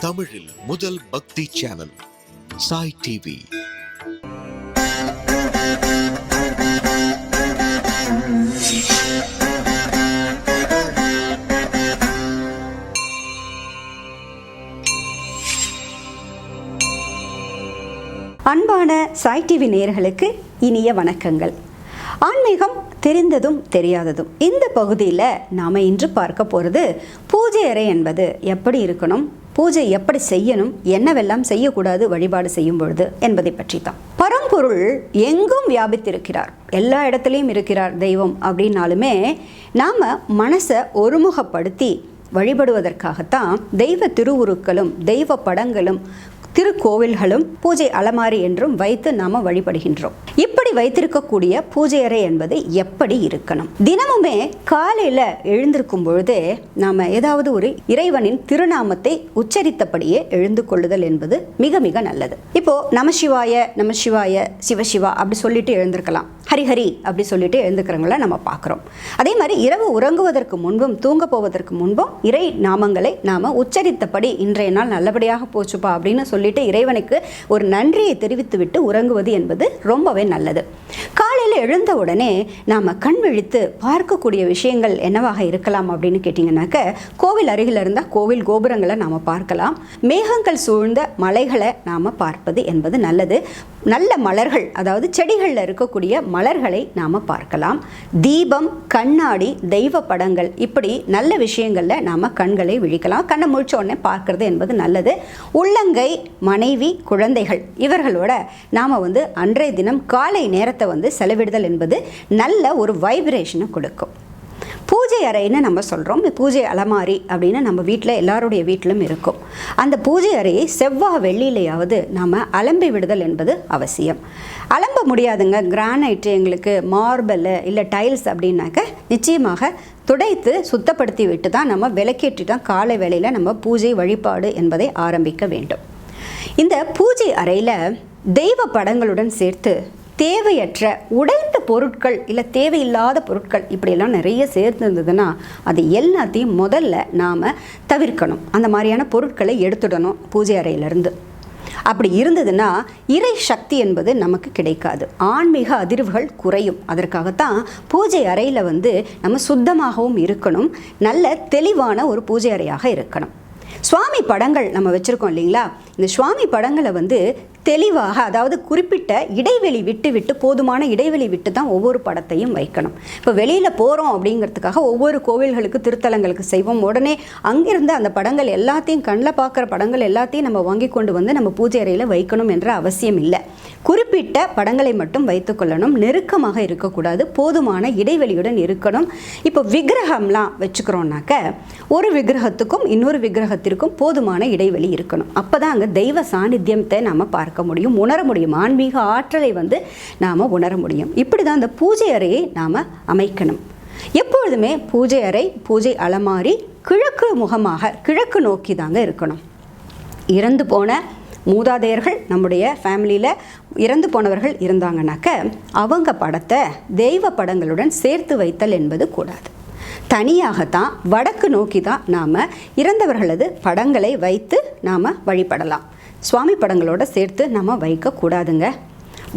தமிழில் முதல் பக்தி சேனல் சாய் டிவி. அன்பான சாய் டிவி நேயர்களுக்கு இனிய வணக்கங்கள். ஆன்மீகம் தெரிந்ததும் தெரியாததும் இந்த பகுதியில் நாம் இன்று பார்க்க போகிறது பூஜை அறை என்பது எப்படி இருக்கணும்? பூஜை எப்படி செய்யணும் என்னவெல்லாம் செய்யக்கூடாது வழிபாடு செய்யும் பொழுது என்பதை பற்றி தான் பரம்பொருள் எங்கும் வியாபித்திருக்கிறார். எல்லா இடத்துலையும் இருக்கிறார் தெய்வம் அப்படின்னாலுமே நாம் மனசை ஒருமுகப்படுத்தி வழிபடுவதற்காகத்தான் தெய்வ திருவுருக்களும் தெய்வ படங்களும் திருக்கோவில்களும் பூஜை அலமாரி என்றும் வைத்து நாம வழிபடுகின்றோம். இப்படி வைத்திருக்கக்கூடிய பூஜை அறை என்பது எப்படி இருக்கணும்? தினமுமே காலையில எழுந்திருக்கும் பொழுதே நாம ஏதாவது ஒரு இறைவனின் திருநாமத்தை உச்சரித்தபடியே எழுந்து கொள்ளுதல் என்பது மிக மிக நல்லது. இப்போ நமசிவாய நமசிவாய சிவசிவா அப்படி சொல்லிட்டு எழுந்திருக்கலாம். ஹரிஹரி அப்படி சொல்லிட்டு எழுந்துக்கிறவங்கள நம்ம பார்க்குறோம். அதே மாதிரி இரவு உறங்குவதற்கு முன்பும் தூங்க போவதற்கு முன்பும் இறை நாமங்களை நாம் உச்சரித்தபடி இன்றைய நாள் நல்லபடியாக போச்சுப்பா அப்படின்னு சொல்லிட்டு இறைவனுக்கு ஒரு நன்றியை தெரிவித்துவிட்டு உறங்குவது என்பது ரொம்பவே நல்லது. காலையில் எழுந்த உடனே நாம் கண் விழித்து பார்க்கக்கூடிய விஷயங்கள் என்னவாக இருக்கலாம் அப்படின்னு கேட்டிங்கனாக்க கோவில் அருகில் இருந்தால் கோவில் கோபுரங்களை நாம் பார்க்கலாம். மேகங்கள் சூழ்ந்த மலைகளை நாம் பார்ப்பது என்பது நல்லது. நல்ல மலர்கள் அதாவது செடிகளில் இருக்கக்கூடிய மலர்களை நாம் பார்க்கலாம். தீபம் கண்ணாடி தெய்வ படங்கள் இப்படி நல்ல விஷயங்களில் நாம் கண்களை விழிக்கலாம். கண்ணை முழிச்ச உடனே பார்க்கறது என்பது நல்லது. உள்ளங்கை மனைவி குழந்தைகள் இவர்களோட நாம் வந்து அன்றைய தினம் காலை நேரத்தை வந்து செலவிடுதல் என்பது நல்ல ஒரு வைப்ரேஷனை கொடுக்கும். பூஜை அறைன்னு நம்ம சொல்கிறோம் பூஜை அலமாரி அப்படின்னு நம்ம வீட்டில் எல்லாருடைய வீட்டிலும் இருக்கும். அந்த பூஜை அறையை செவ்வாய் வெள்ளியிலையாவது நாம் அலம்பி விடுதல் என்பது அவசியம். அலம்ப முடியாதுங்க. கிரானைட்டு எங்களுக்கு மார்பல் இல்லை டைல்ஸ் அப்படின்னாக்க நிச்சயமாக துடைத்து சுத்தப்படுத்தி விட்டு தான் நம்ம விளக்கேற்றி தான் காலை வேளையில் நம்ம பூஜை வழிபாடு என்பதை ஆரம்பிக்க வேண்டும். இந்த பூஜை அறையில் தெய்வ படங்களுடன் சேர்த்து தேவையற்ற உடைந்த பொருட்கள் இல்லை தேவையில்லாத பொருட்கள் இப்படியெல்லாம் நிறைய சேர்ந்துருந்ததுன்னா அது எல்லாத்தையும் முதல்ல நாம் தவிர்க்கணும். அந்த மாதிரியான பொருட்களை எடுத்துடணும் பூஜை அறையிலேருந்து. அப்படி இருந்ததுன்னா இறை சக்தி என்பது நமக்கு கிடைக்காது. ஆன்மீக அதிர்வுகள் குறையும். அதற்காகத்தான் பூஜை அறையில் வந்து நம்ம சுத்தமாகவும் இருக்கணும். நல்ல தெளிவான ஒரு பூஜை அறையாக இருக்கணும். சுவாமி படங்கள் நம்ம வச்சுருக்கோம் இல்லைங்களா? இந்த சுவாமி படங்களை வந்து தெளிவாக அதாவது குறிப்பிட்ட இடைவெளி விட்டு விட்டு போதுமான இடைவெளி விட்டு தான் ஒவ்வொரு படத்தையும் வைக்கணும். இப்போ வெளியில் போகிறோம் அப்படிங்கிறதுக்காக ஒவ்வொரு கோவில்களுக்கு திருத்தலங்களுக்கு செய்வோம். உடனே அங்கிருந்து அந்த படங்கள் எல்லாத்தையும் கண்ணில் பார்க்குற படங்கள் எல்லாத்தையும் நம்ம வாங்கி கொண்டு வந்து நம்ம பூஜை அறையில் வைக்கணும் என்ற அவசியம் இல்லை. குறிப்பிட்ட படங்களை மட்டும் வைத்துக்கொள்ளணும் நெருக்கமாக இருக்கக்கூடாது. போதுமான இடைவெளியுடன் இருக்கணும். இப்போ விக்கிரகம்லாம் வச்சுக்கிறோம்னாக்க ஒரு விக்கிரகத்துக்கும் இன்னொரு விக்கிரகத்திற்கும் போதுமான இடைவெளி இருக்கணும். அப்போ தான் அங்கே தெய்வ சாநித்தியத்தை நாம் பார்க்க முடியும் உணர முடியும். ஆன்மீக ஆற்றலை வந்து நாம் உணர முடியும். இப்படி தான் அந்த பூஜை அறையை நாம் அமைக்கணும். எப்பொழுதுமே பூஜை அறை பூஜை அலமாரி கிழக்கு முகமாக கிழக்கு நோக்கி தாங்க இருக்கணும். இறந்து போன மூதாதையர்கள் நம்முடைய ஃபேமிலியில் இறந்து போனவர்கள் இருந்தாங்கனாக்க அவங்க படத்தை தெய்வ படங்களுடன் சேர்த்து வைத்தல் என்பது கூடாது. தனியாகத்தான் வடக்கு நோக்கி தான் நாம் இறந்தவர்களது படங்களை வைத்து நாம் வழிபடலாம். சுவாமி படங்களோட சேர்த்து நம்ம வைக்கக்கூடாதுங்க.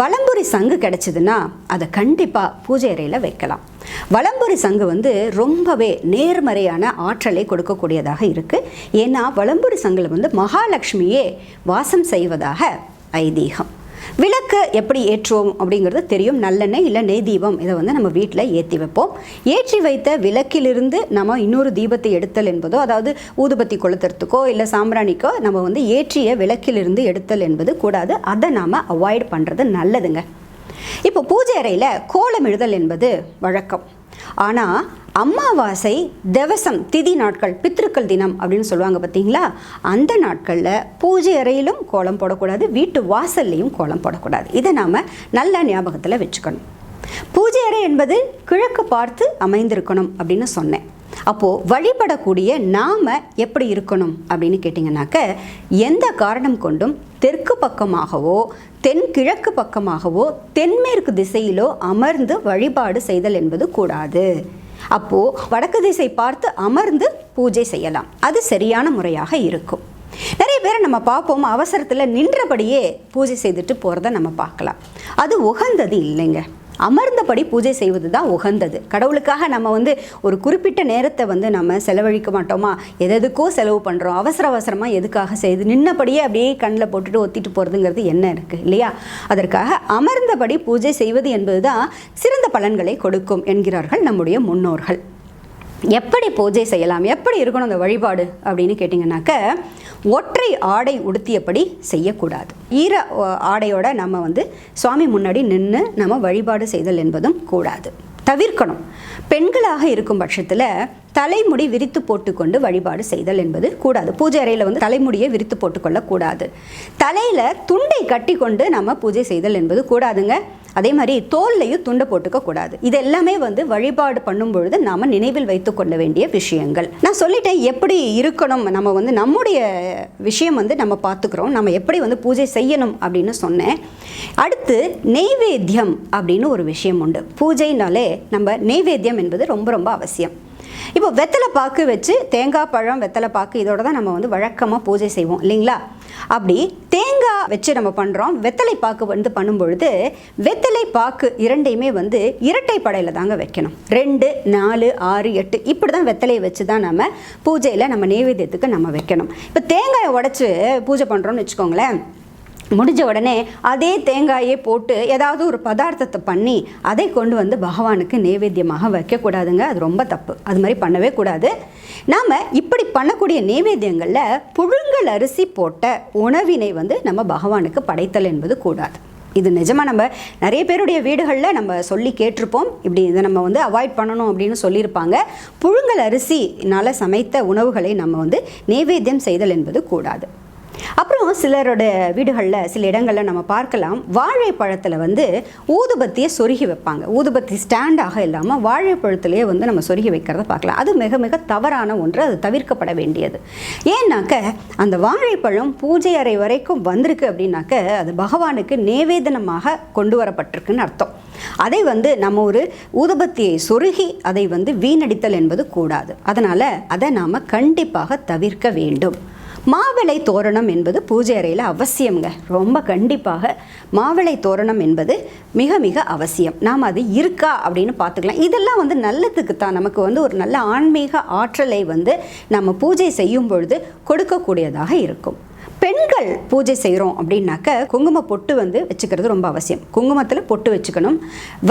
வலம்புரி சங்கு கிடைச்சதுன்னா அதை கண்டிப்பாக பூஜை அறையில் வைக்கலாம். வலம்புரி சங்கு வந்து ரொம்பவே நேர்மறையான ஆற்றலை கொடுக்கக்கூடியதாக இருக்குது ஏன்னா வலம்புரி சங்கில் வந்து மகாலட்சுமியே வாசம் செய்வதாக ஐதீகம். விளக்கு எப்படி ஏற்றுவோம் அப்படிங்கிறது தெரியும். நல்லெண்ணெய் இல்லை நெய் தீபம் இதை வந்து நம்ம வீட்டில் ஏற்றி வைப்போம். ஏற்றி வைத்த விளக்கிலிருந்து நம்ம இன்னொரு தீபத்தை எடுத்தல் என்பதோ அதாவது ஊதுபத்தி கொளுத்துறதுக்கோ இல்லை சாம்பிராணிக்கோ நம்ம வந்து ஏற்றிய விளக்கிலிருந்து எடுத்தல் என்பது கூடாது. அதை நாம் அவாய்ட் பண்ணுறது நல்லதுங்க. இப்போ பூஜை அறையில் கோலம் எழுதல் என்பது வழக்கம். ஆனால் அமாவாசை திவசம் திதி நாட்கள் பித்ருக்கள் தினம் அப்படின்னு சொல்லுவாங்க பார்த்தீங்களா? அந்த நாட்களில் பூஜை அறையிலும் கோலம் போடக்கூடாது வீட்டு வாசல்லையும் கோலம் போடக்கூடாது. இதை நாம் நல்ல ஞாபகத்தில் வச்சுக்கணும். பூஜை அறை என்பது கிழக்கு பார்த்து அமைந்திருக்கணும் அப்படின்னு சொன்னேன். அப்போது வழிபடக்கூடிய நாம் எப்படி இருக்கணும் அப்படின்னு கேட்டிங்கனாக்க எந்த காரணம் கொண்டும் தெற்கு பக்கமாகவோ தென்கிழக்கு பக்கமாகவோ தென்மேற்கு திசையிலோ அமர்ந்து வழிபாடு செய்தல் என்பது கூடாது. அப்போது வடக்கு திசை பார்த்து அமர்ந்து பூஜை செய்யலாம். அது சரியான முறையாக இருக்கும். நிறைய பேரை நம்ம பார்ப்போம் அவசரத்தில் நின்றபடியே பூஜை செய்துட்டு போகிறத நம்ம பார்க்கலாம். அது உகந்தது இல்லைங்க. அமர்ந்தபடி பூஜை செய்வது தான் உகந்தது. கடவுளுக்காக நம்ம வந்து ஒரு குறிப்பிட்ட நேரத்தை வந்து நம்ம செலவழிக்க மாட்டோமா? எதுக்கோ செலவு பண்ணுறோம் அவசர அவசரமாக எதுக்காக செய்து நின்னபடியே அப்படியே கண்ணில் போட்டுட்டு ஒத்திட்டு போகிறதுங்கிறது என்ன இருக்குது இல்லையா? அதற்காக அமர்ந்தபடி பூஜை செய்வது என்பது தான் சிறந்த பலன்களை கொடுக்கும் என்கிறார்கள் நம்முடைய முன்னோர்கள். எப்படி பூஜை செய்யலாம்? எப்படி இருக்கணும் அந்த வழிபாடு? அப்படின்னு கேட்டிங்கனாக்க ஒற்றை ஆடை உடுத்தியபடி செய்யக்கூடாது. ஈர ஆடையோட நம்ம வந்து சுவாமி முன்னாடி நின்று நம்ம வழிபாடு செய்தல் என்பதும் கூடாது. தவிர்க்கணும். பெண்களாக இருக்கும் பட்சத்தில் தலைமுடி விரித்து போட்டுக்கொண்டு வழிபாடு செய்தல் என்பது கூடாது. பூஜை அறையில் வந்து தலைமுடியை விரித்து போட்டுக்கொள்ளக்கூடாது. தலையில் துண்டை கட்டி கொண்டு நம்ம பூஜை செய்தல் என்பது கூடாதுங்க. அதே மாதிரி தோல்லையும் துண்டை போட்டுக்க கூடாது. இது எல்லாமே வந்து வழிபாடு பண்ணும் பொழுது நாம நினைவில் வைத்துக் கொள்ள வேண்டிய விஷயங்கள். நான் சொல்லிட்டேன் எப்படி இருக்கணும். நம்ம வந்து நம்முடைய விஷயம் வந்து நம்ம பார்த்துக்கிறோம். நம்ம எப்படி வந்து பூஜை செய்யணும் அப்படின்னு சொன்னேன். அடுத்து நெய்வேத்தியம் அப்படின்னு ஒரு விஷயம் உண்டு. பூஜைனாலே நம்ம நெய்வேத்தியம் என்பது ரொம்ப ரொம்ப அவசியம். இப்போ வெத்தலை பாக்கு வச்சு தேங்காய் பழம் வெத்தலை பாக்கு இதோட தான் நம்ம வந்து வழக்கமாக பூஜை செய்வோம் இல்லைங்களா? அப்படி தேங்காய் வச்சு நம்ம பண்ணுறோம் வெத்தலை பாக்கு வந்து பண்ணும்பொழுது வெத்தலை பாக்கு இரண்டையுமே வந்து இரட்டை படையில் தாங்க வைக்கணும். ரெண்டு நாலு ஆறு எட்டு இப்படி தான் வெத்தலையை வச்சு தான் நம்ம பூஜையில் நம்ம நெய்வேத்தியத்துக்கு நம்ம வைக்கணும். இப்போ தேங்காயை உடச்சி பூஜை பண்ணுறோம்னு வச்சுக்கோங்களேன். முடிஞ்ச உடனே அதே தேங்காயை போட்டு ஏதாவது ஒரு பதார்த்தத்தை பண்ணி அதை கொண்டு வந்து பகவானுக்கு நைவேத்தியமாக வைக்கக்கூடாதுங்க. அது ரொம்ப தப்பு. அது மாதிரி பண்ணவே கூடாது. நாம் இப்படி பண்ணக்கூடிய நைவேத்தியங்களில் புழுங்கல் அரிசி போட்ட உணவினை வந்து நம்ம பகவானுக்கு படைத்தல் என்பது கூடாது. இது நிஜமாக நம்ம நிறைய பேருடைய வீடுகளில் நம்ம சொல்லி கேட்டிருப்போம். இப்படி இதை நம்ம வந்து அவாய்ட் பண்ணணும் அப்படின்னு சொல்லியிருப்பாங்க. புழுங்கல் அரிசினால் சமைத்த உணவுகளை நம்ம வந்து நைவேத்தியம் செய்தல் என்பது கூடாது. அப்புறம் சிலரோட வீடுகளில் சில இடங்களில் நம்ம பார்க்கலாம் வாழைப்பழத்தில் வந்து ஊதுபத்தியை சொருகி வைப்பாங்க. ஊதுபத்தி ஸ்டாண்டாக இல்லாமல் வாழைப்பழத்திலேயே வந்து நம்ம சொருகி வைக்கிறத பார்க்கலாம். அது மிக மிக தவறான ஒன்று அது தவிர்க்கப்பட வேண்டியது. ஏன்னாக்க அந்த வாழைப்பழம் பூஜை அறை வரைக்கும் வந்திருக்கு அப்படின்னாக்க அது பகவானுக்கு நேவேதனமாக கொண்டு வரப்பட்டிருக்குன்னு அர்த்தம். அதை வந்து நம்ம ஒரு ஊதுபத்தியை சொருகி அதை வந்து வீணடித்தல் என்பது கூடாது. அதனால் அதை நாம் கண்டிப்பாக தவிர்க்க வேண்டும். மாவிளை தோரணம் என்பது பூஜை அறையில் அவசியம்ங்க. ரொம்ப கண்டிப்பாக மாவிளை தோரணம் என்பது மிக மிக அவசியம். நாம் அது இருக்கா அப்படின்னு பார்த்துக்கலாம். இதெல்லாம் வந்து நல்லதுக்கு தான். நமக்கு வந்து ஒரு நல்ல ஆன்மீக ஆற்றலை வந்து நம்ம பூஜை செய்யும் பொழுது கொடுக்கக்கூடியதாக இருக்கும். பெண்கள் பூஜை செய்கிறோம் அப்படின்னாக்க குங்கும பொட்டு வந்து வச்சுக்கிறது ரொம்ப அவசியம். குங்குமத்தில் பொட்டு வச்சுக்கணும்.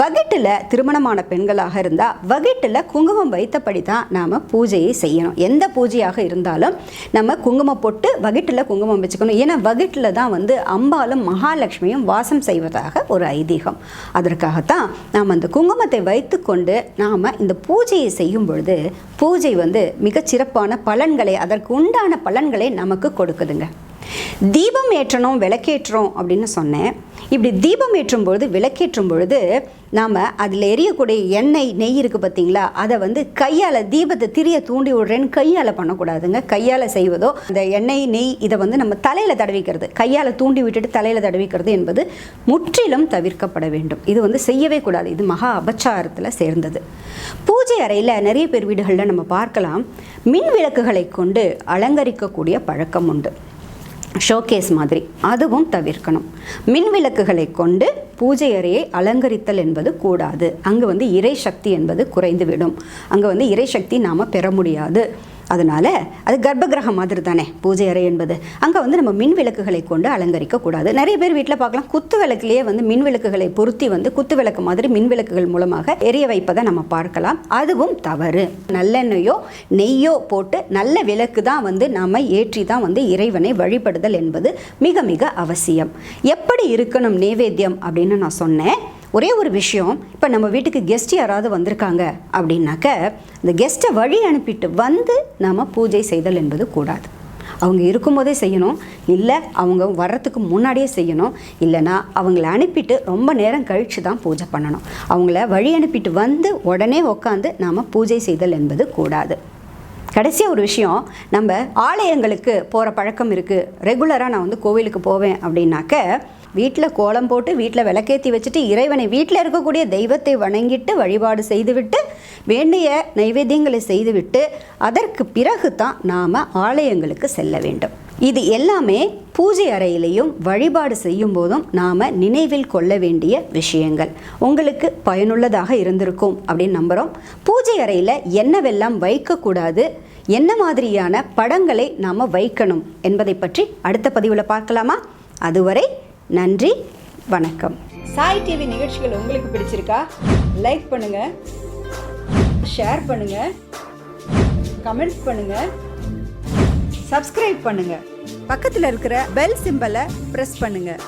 வகிட்டில் திருமணமான பெண்களாக இருந்தால் வகிட்டில் குங்குமம் வைத்தபடி தான் நாம் பூஜையை செய்யணும். எந்த பூஜையாக இருந்தாலும் நம்ம குங்கும பொட்டு வகிட்டில் குங்குமம் வச்சுக்கணும். ஏன்னா வகிட்டில் தான் வந்து அம்பாலும் மகாலட்சுமியும் வாசம் செய்வதாக ஒரு ஐதீகம். அதற்காகத்தான் நாம் அந்த குங்குமத்தை வைத்துக்கொண்டு நாம் இந்த பூஜையை செய்யும் பொழுது பூஜை வந்து மிகச்சிறப்பான பலன்களை அதற்கு உண்டான பலன்களை நமக்கு கொடுக்குதுங்க. தீபம் ஏற்றணும் விளக்கேற்றோம் அப்படின்னு சொன்னேன். இப்படி தீபம் ஏற்றும் பொழுது விளக்கேற்றும் பொழுது நாம் அதில் எரியக்கூடிய எண்ணெய் நெய் இருக்குது பார்த்தீங்களா? அதை வந்து கையால் தீபத்தை திரிய தூண்டி விடுறேன்னு கையால் பண்ணக்கூடாதுங்க. கையால் செய்வதோ அந்த எண்ணெய் நெய் இதை வந்து நம்ம தலையில் தடவிக்கிறது கையால் தூண்டி விட்டுட்டு தலையில் தடவிக்கிறது என்பது முற்றிலும் தவிர்க்கப்பட வேண்டும். இது வந்து செய்யவே கூடாது. இது மகா அபச்சாரத்தில் சேர்ந்தது. பூஜை அறையில் நிறைய பேர் வீடுகளில் நம்ம பார்க்கலாம். மின் விளக்குகளை கொண்டு அலங்கரிக்கக்கூடிய பழக்கம் உண்டு. ஷோகேஸ் மாதிரி. அதுவும் தவிர்க்கணும். மின் விளக்குகளை கொண்டு பூஜை அறையை அலங்கரித்தல் என்பது கூடாது. அங்கே வந்து இறை சக்தி என்பது குறைந்துவிடும். அங்கே வந்து இறை சக்தி நாம் பெற முடியாது. அதனால் அது கர்ப்பகிரகம் மாதிரி தானே பூஜை அறை என்பது. அங்கே வந்து நம்ம மின் விளக்குகளை கொண்டு அலங்கரிக்க கூடாது. நிறைய பேர் வீட்டில் பார்க்கலாம். குத்து விளக்குலேயே வந்து மின் விளக்குகளை பொருத்தி வந்து குத்து விளக்கு மாதிரி மின் விளக்குகள் மூலமாக எரிய வைப்பதை நம்ம பார்க்கலாம். அதுவும் தவறு. நல்லெண்ணெயோ நெய்யோ போட்டு நல்ல விளக்கு தான் வந்து நாம் ஏற்றி தான் வந்து இறைவனை வழிபடுதல் என்பது மிக மிக அவசியம். எப்படி இருக்கணும் நைவேத்தியம் அப்படின்னு நான் சொன்னேன். ஒரே ஒரு விஷயம் இப்போ நம்ம வீட்டுக்கு கெஸ்ட் யாராவது வந்திருக்காங்க அப்படின்னாக்க இந்த கெஸ்ட்டை வழி அனுப்பிட்டு வந்து நாம் பூஜை செய்தல் என்பது கூடாது. அவங்க இருக்கும்போதே செய்யணும். இல்லை அவங்க வர்றதுக்கு முன்னாடியே செய்யணும். இல்லைன்னா அவங்கள அனுப்பிட்டு ரொம்ப நேரம் கழித்து தான் பூஜை பண்ணணும். அவங்கள வழி அனுப்பிட்டு வந்து உடனே உட்காந்து நாம் பூஜை செய்தல் என்பது கூடாது. கடைசியாக ஒரு விஷயம் நம்ம ஆலயங்களுக்கு போகிற பழக்கம் இருக்குது ரெகுலராக நான் வந்து கோவிலுக்கு போவேன் அப்படின்னாக்க வீட்டில் கோலம் போட்டு வீட்டில் விளக்கேற்றி வச்சுட்டு இறைவனை வீட்டில் இருக்கக்கூடிய தெய்வத்தை வணங்கிட்டு வழிபாடு செய்துவிட்டு வேண்டிய நைவேத்தியங்களை செய்துவிட்டு அதற்கு பிறகு தான் நாம் ஆலயங்களுக்கு செல்ல வேண்டும். இது எல்லாமே பூஜை அறையிலையும் வழிபாடு செய்யும் போதும் நாம் நினைவில் கொள்ள வேண்டிய விஷயங்கள். உங்களுக்கு பயனுள்ளதாக இருந்திருக்கும் அப்படின்னு நம்புகிறோம் பூஜை அறையில் என்னவெல்லாம் வைக்கக்கூடாது என்ன மாதிரியான படங்களை நாம் வைக்கணும் என்பதை பற்றி அடுத்த பதிவில் பார்க்கலாமா? அதுவரை நன்றி வணக்கம். சாய் டிவி நிகழ்ச்சிகள் உங்களுக்கு பிடிச்சிருக்கா? லைக் பண்ணுங்க ஷேர் பண்ணுங்க கமெண்ட்ஸ் பண்ணுங்க சப்ஸ்கிரைப் பண்ணுங்க. பக்கத்தில் இருக்கிற பெல் சிம்பலை ப்ரெஸ் பண்ணுங்கள்